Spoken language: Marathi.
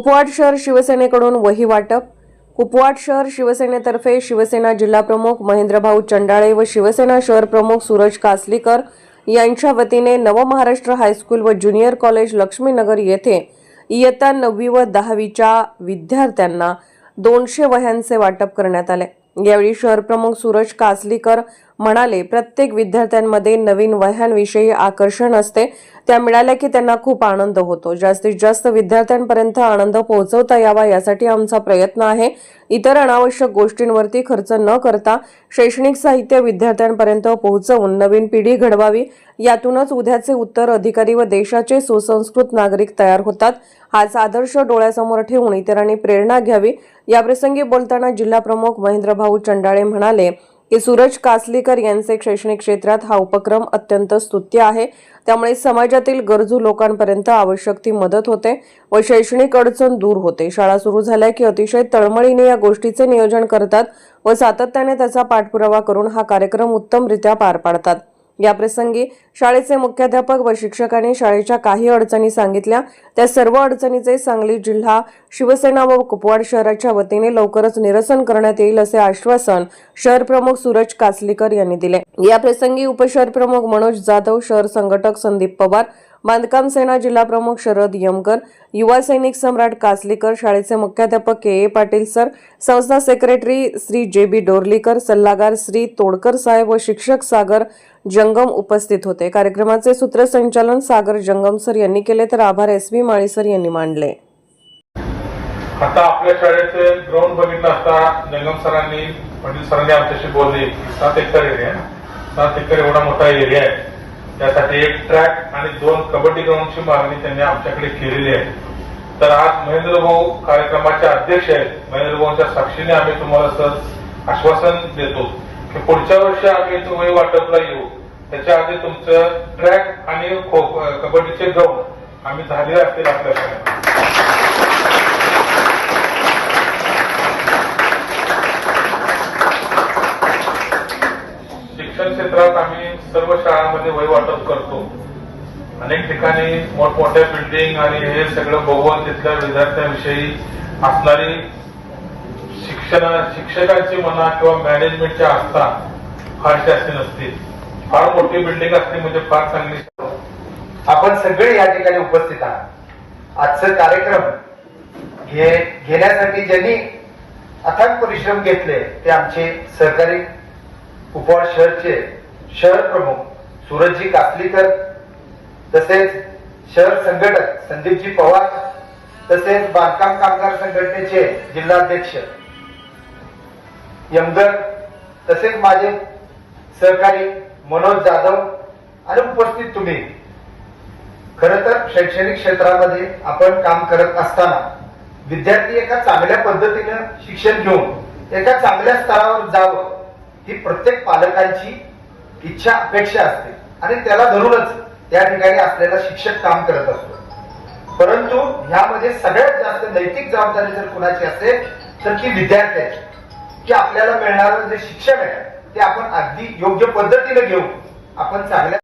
कुपवाड शहर शिवसेनेकडून वही वाटप. कुपवाड शहर शिवसेनेतर्फे शिवसेना जिल्हाप्रमुख महेंद्रभाऊ चंडाळे व शिवसेना शहर प्रमुख सूरज कासलीकर यांच्या वतीने नवमहाराष्ट्र हायस्कूल व ज्युनियर कॉलेज लक्ष्मीनगर येथे इयत्ता नववी व दहावीच्या विद्यार्थ्यांना दोनशे वह्यांचे वाटप करण्यात आले. यावेळी शहर प्रमुख सूरज कासलीकर म्हणाले प्रत्येक विद्यार्थ्यांमध्ये नवीन वह्यांविषयी आकर्षण असते. त्या मिळाल्या की त्यांना खूप आनंद होतो. जास्तीत जास्त विद्यार्थ्यांपर्यंत आनंद पोहोचवता यावा यासाठी आमचा प्रयत्न आहे. इतर अनावश्यक गोष्टींवरती खर्च न करता शैक्षणिक साहित्य विद्यार्थ्यांपर्यंत पोहोचवून नवीन पिढी घडवावी. यातूनच उद्याचे उत्तर अधिकारी व देशाचे सुसंस्कृत नागरिक तयार होतात. हाच आदर्श डोळ्यासमोर ठेवून इतरांनी प्रेरणा घ्यावी. याप्रसंगी बोलताना जिल्हाप्रमुख महेंद्रभाऊ चंडाळे म्हणाले की सूरज कासलीकर यांचे शैक्षणिक क्षेत्रात हा उपक्रम अत्यंत स्तुत्य आहे. त्यामुळे समाजातील गरजू लोकांपर्यंत आवश्यक ती मदत होते व शैक्षणिक अडचण दूर होते. शाळा सुरू झाल्या की अतिशय तळमळीने या गोष्टीचे नियोजन करतात व सातत्याने त्याचा पाठपुरावा करून हा कार्यक्रम उत्तमरित्या पार पाडतात. याप्रसंगी शाळेचे मुख्याध्यापक व शिक्षकांनी शाळेच्या काही अडचणी सांगितल्या. त्या सर्व अडचणीचे सांगली जिल्हा शिवसेना व कुपवाड शहराच्या वतीने लवकरच निरसन करण्यात येईल असे आश्वासन शहर प्रमुख सूरज कासलीकर यांनी दिले. याप्रसंगी उपशहर प्रमुख मनोज जाधव शहर संघटक संदीप पवार बांधकाम सेना जिल्हा प्रमुख शरद यमकर युवा सैनिक सम्राट कासलीकर शाळेचे मुख्याध्यापक के ए पाटील सर संस्था secretary Shri J B Dorlikar सल्लागार श्री तोडकर साहेब व शिक्षक सागर जंगम उपस्थित होते. कार्यक्रमाचे सूत्रसंचालन सागर जंगम सर यांनी केले तर आभार एस व्ही माळी सर यांनी मांडले. आता आपल्या शाळेचे ग्राउंड बघितलं असता जंगम सरांनी पाटील सरांनी आमच्याशी बोलले. सात एकर एरिया सात एकर एवढा मोठा एरिया आहे. त्यासाठी एक ट्रॅक आणि दोन कबड्डी ग्राउंडची मागणी त्यांनी आमच्याकडे केलेली आहे. तर आज महेंद्र भाऊ कार्यक्रमाचे अध्यक्ष आहेत. महेंद्रभाऊंच्या साक्षीने आम्ही तुम्हाला सहज आश्वासन देतो की पुढच्या वर्षी आम्ही तुम्ही वाटपला येऊ. त्याच्या आधी तुमचं ट्रॅक आणि खो कबड्डीचे ग्राउंड आम्ही झालेले असतील आपल्या शाळेत शिक्षण क्षेत्रात आम्ही सर्व शाळांमध्ये वाटप करतो. अनेक ठिकाणी मोठमोठ्या बिल्डिंग आणि हे सगळं बघून तिथल्या विद्यार्थ्यांविषयी असणारी शिक्षण शिक्षकांची म्हणा किंवा मॅनेजमेंटची आस्था फारशी असे नसते. फार मोठी बिल्डिंग असते म्हणजे फार चांगली आपण सगळे या ठिकाणी उपस्थित आहात. आजचा कार्यक्रम घे घेण्यासाठी ज्यांनी अथक परिश्रम घेतले ते आमचे सहकारी उपवास शहरचे शहर प्रमुख सूरजजी कासलीकर तसेच शहर संघटक संदीपजी पवार तसेच बांधकाम कामगार संघटनेचे जिल्हाध्यक्ष यमगर तसेच माझे सहकारी मनोज जाधव आणि उपस्थित तुम्ही. खर तर शैक्षणिक क्षेत्रामध्ये आपण काम करत असताना विद्यार्थी एका चांगल्या पद्धतीनं शिक्षण घेऊन एका चांगल्या स्तरावर जावं ही प्रत्येक पालकांची इच्छा अपेक्षा असते. आणि त्याला धरूनच त्या ठिकाणी असलेला शिक्षक काम करत असतो. परंतु ह्यामध्ये सगळ्यात जास्त नैतिक जबाबदारी जर कुणाची असेल तर ती विद्यार्थ्याची. की आपल्याला मिळणारं जे शिक्षण आहे ते आपण अगदी योग्य पद्धतीने घेऊन आपण चांगल्या